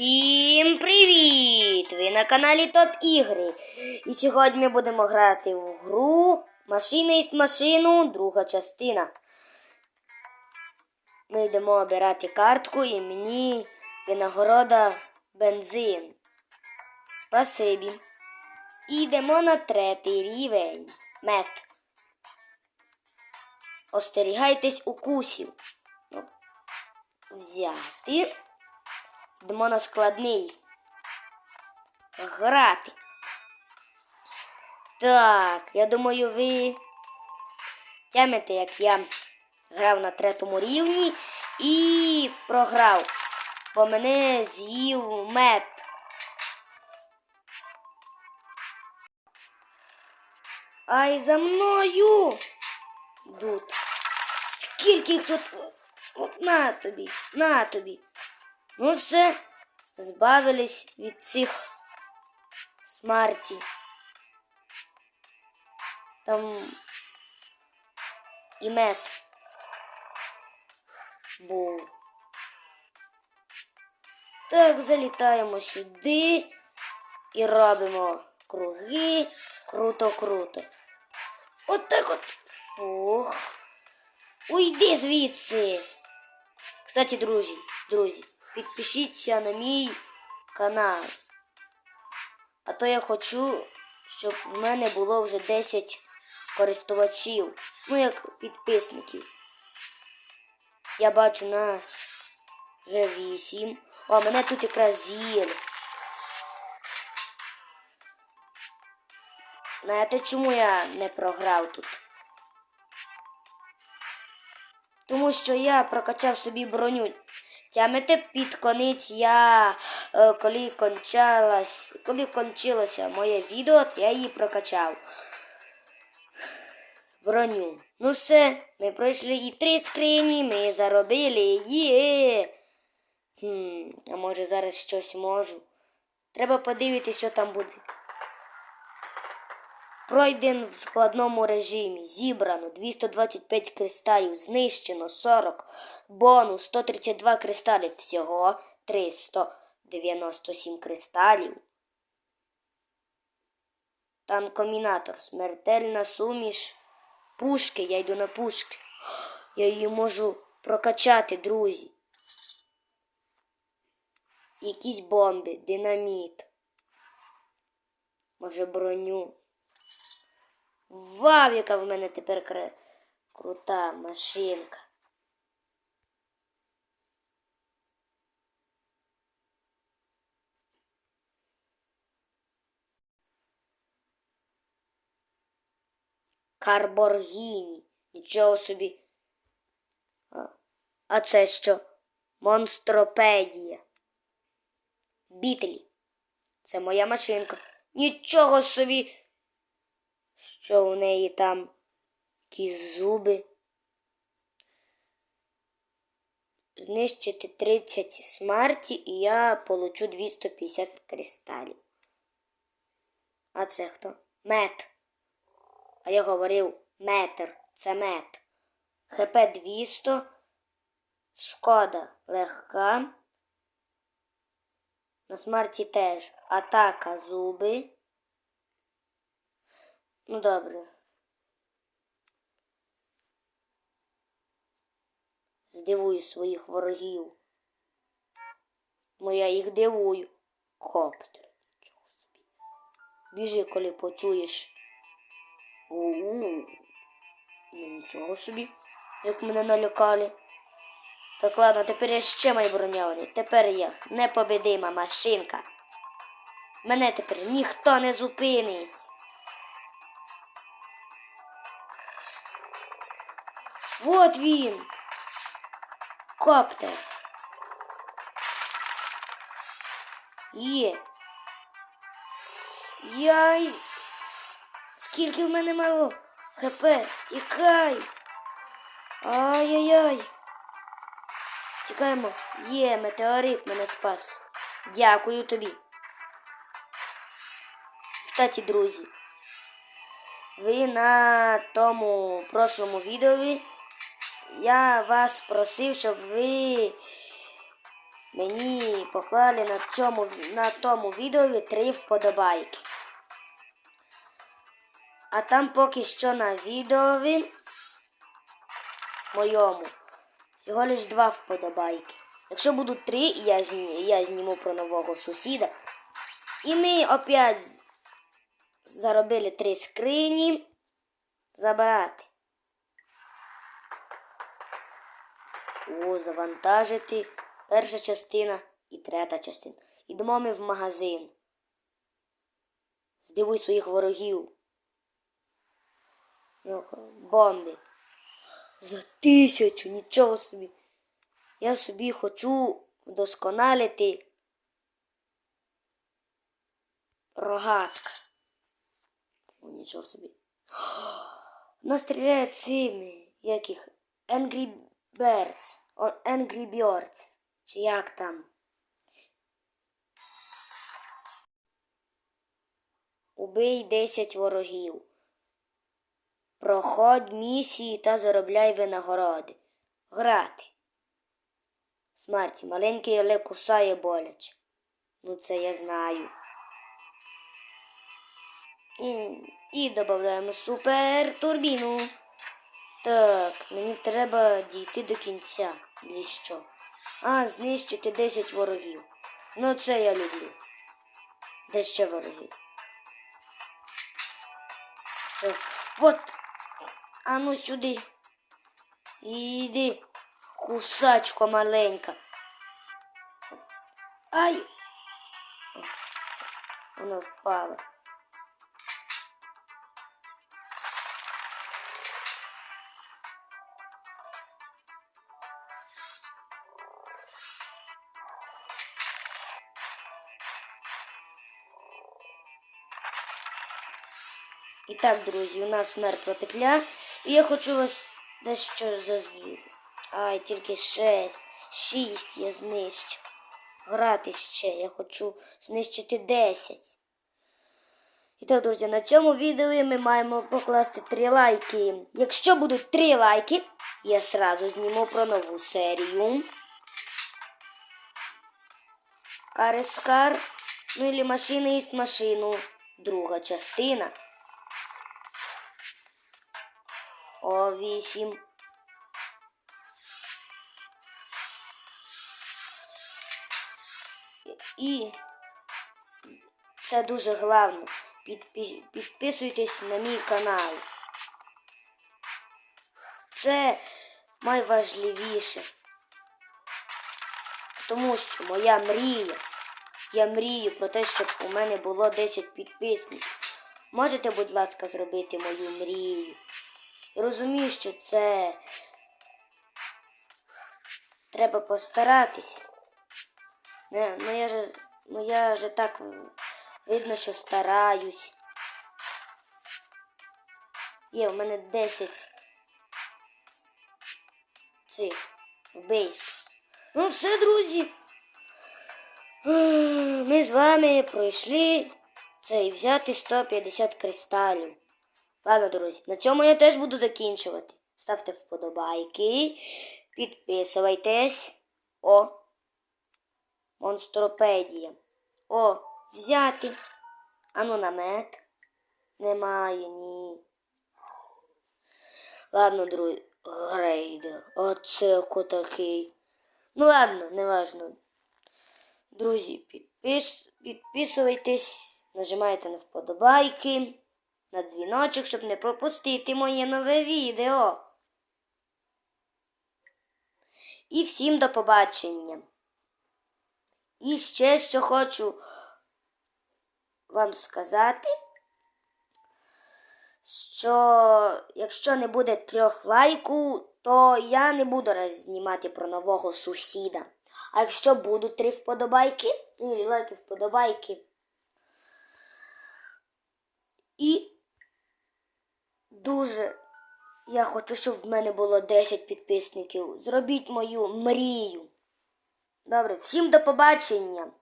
Всім привіт! Ви на каналі Топ Ігри. І сьогодні ми будемо грати в гру Машина із машину, друга частина. Ми йдемо обирати картку і мені винагорода бензин. Спасибі. І йдемо на третій рівень. Мет. Остерігайтесь укусів. Ну, Взяти. Йдемо на складний. Грати. Так, я думаю, ви тямите, як я грав на третьому рівні і програв, бо мене з'їв мед. Ай за мною. Йдуть. Скільки їх тут? От на тобі, на тобі. Ну все, збавились від цих смерті. Там і мед був. Так, залітаємо сюди і робимо круги круто-круто. От так от. Ох. Уйди звідси. Кстати, друзі, друзі, підпишіться на мій канал. А то я хочу, щоб в мене було вже 10 користувачів. Ну, як підписників. Я бачу нас вже 8. О, мене тут якраз з'їли. Знаєте, чому я не програв тут? Тому що я прокачав собі броню. Тямите під конець я, е, коли кончалась, коли кончилося моє відео, я її прокачав. Броню. Ну все, ми пройшли і три скрині, ми заробили. Є. Хм, а може зараз щось можу. Треба подивитися, що там буде. Пройден в складному режимі. Зібрано 225 кристалів, знищено 40, бонус 132 кристалів, всього 397 кристалів. Танкомінатор, смертельна суміш. Пушки, я йду на пушки. Я її можу прокачати, друзі. Якісь бомби, динаміт. Може броню. Вау, яка в мене тепер крута машинка. Карборгіні. Нічого собі. А це що? Монстропедія. Бітлі. Це моя машинка. Нічого собі що у неї там якісь зуби. Знищити 30 смерті і я получу 250 кристалів. А це хто? Мет. А я говорив метр. Це мет. ХП 200. Шкода легка. На смерті теж. Атака зуби. Ну добре. Здивую своїх ворогів. Ну я їх дивую. Коптер. Чого собі. Біжи, коли почуєш. У-у. Ну нічого собі, як мене налякали. Так ладно, тепер я ще маю броньовані. Тепер я непобедима машинка. Мене тепер ніхто не зупинить. Вот він. Коптер. Є. Яй. Скільки в мене мало? ХП. Тікай. Ай-яй-яй. Тікаємо. Є, метеорит мене спас. Дякую тобі. Кстати, друзі. Ви на тому прошлому відео я вас просив, щоб ви мені поклали на цьому на тому відео три вподобайки. А там поки що на відео моєму всього лиш два вподобайки. Якщо будуть три, я, я зніму про нового сусіда. І ми опять заробили три скрині. Забрати. О, завантажити. Перша частина і третя частина. Ідемо ми в магазин. Здивуй своїх ворогів. Бомби. За тисячу, нічого собі. Я собі хочу вдосконалити рогатка. О, нічого собі. Нас стріляє цими, яких Angry Birds, о, Angry Birds, чи як там. Убий 10 ворогів. Проходь місії та заробляй винагороди. Грати. Смерті, маленький але кусає боляче. Ну це я знаю. І, і додаємо супер турбіну. Так, мені треба дійти до кінця. Що? А, знищити 10 ворогів. Ну це я люблю. Де ще вороги? Так, от. А ну сюди. Іди, кусачко маленька. Ай! О, Вона впала. І так, друзі, у нас мертва петля. І я хочу вас дещо зазвити. Ай, тільки шесть, шість я знищу. Грати ще. Я хочу знищити 10. І так, друзі, на цьому відео ми маємо покласти 3 лайки. Якщо будуть 3 лайки, я сразу зніму про нову серію. Карескар. Ну или машина есть машину. Друга частина. О, вісім. І це дуже головне. Підписуйтесь на мій канал. Це найважливіше. Тому що моя мрія. Я мрію про те, щоб у мене було 10 підписників. Можете, будь ласка, зробити мою мрію. Я розумію, що це треба постаратись. Не, ну я же, ну я же так видно, що стараюсь. Є, у мене 10 цих вбивств. Ну все, друзі. Ми з вами пройшли цей взяти 150 кристалів. Ладно, друзі, на цьому я теж буду закінчувати. Ставте вподобайки, підписуйтесь. О! Монстропедія. О, взяти. Ану намет. Немає, ні. Ладно, друзі. Грейдер. Оце такий. Ну ладно, неважно. Друзі, підпис... підписуйтесь, нажимайте на вподобайки, на дзвіночок, щоб не пропустити моє нове відео. І всім до побачення. І ще що хочу вам сказати, що якщо не буде трьох лайку, то я не буду знімати про нового сусіда. А якщо будуть три вподобайки, і лайки вподобайки. І дуже я хочу, щоб в мене було 10 підписників. Зробіть мою мрію. Добре, всім до побачення!